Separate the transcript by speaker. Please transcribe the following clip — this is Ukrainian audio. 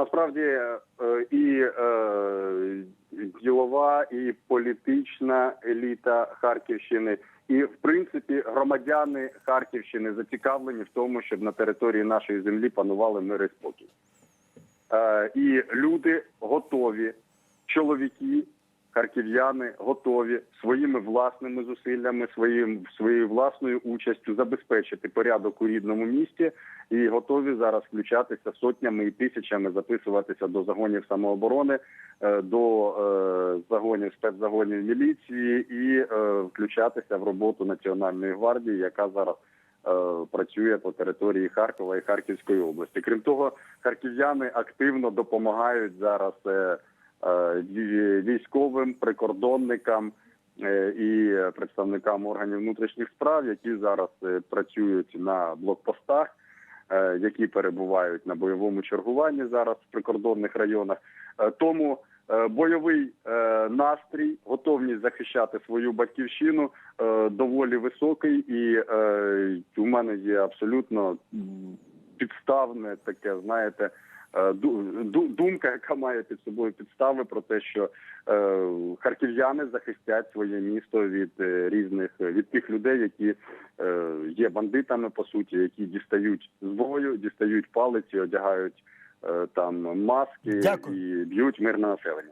Speaker 1: насправді е, і е, ділова, і політична еліта Харківщини, і в принципі громадяни Харківщини зацікавлені в тому, щоб на території нашої землі панували мир і спокій. Е, і люди готові, чоловіки, харків'яни готові своїми власними зусиллями, своїм своєю власною участю забезпечити порядок у рідному місті і готові зараз включатися сотнями і тисячами, записуватися до загонів самооборони, е, до е, загонів спецзагонів міліції і е, включатися в роботу Національної гвардії, яка зараз працює по території Харкова і Харківської області. Крім того, харків'яни активно допомагають зараз військовим прикордонникам е, і представникам органів внутрішніх справ, які зараз е, працюють на блокпостах, е, які перебувають на бойовому чергуванні зараз в прикордонних районах. Е, Тому е, бойовий е, настрій, готовність захищати свою батьківщину е, доволі високий, і е, у мене є абсолютно підставне таке, знаєте. Е, ду- ду- Думка, яка має під собою підстави про те, що е, харків'яни захистять своє місто від е, різних від тих людей, які є бандитами, по суті, які дістають зброю, дістають палиці, одягають там маски
Speaker 2: Дякую.
Speaker 1: і б'ють мирне населення.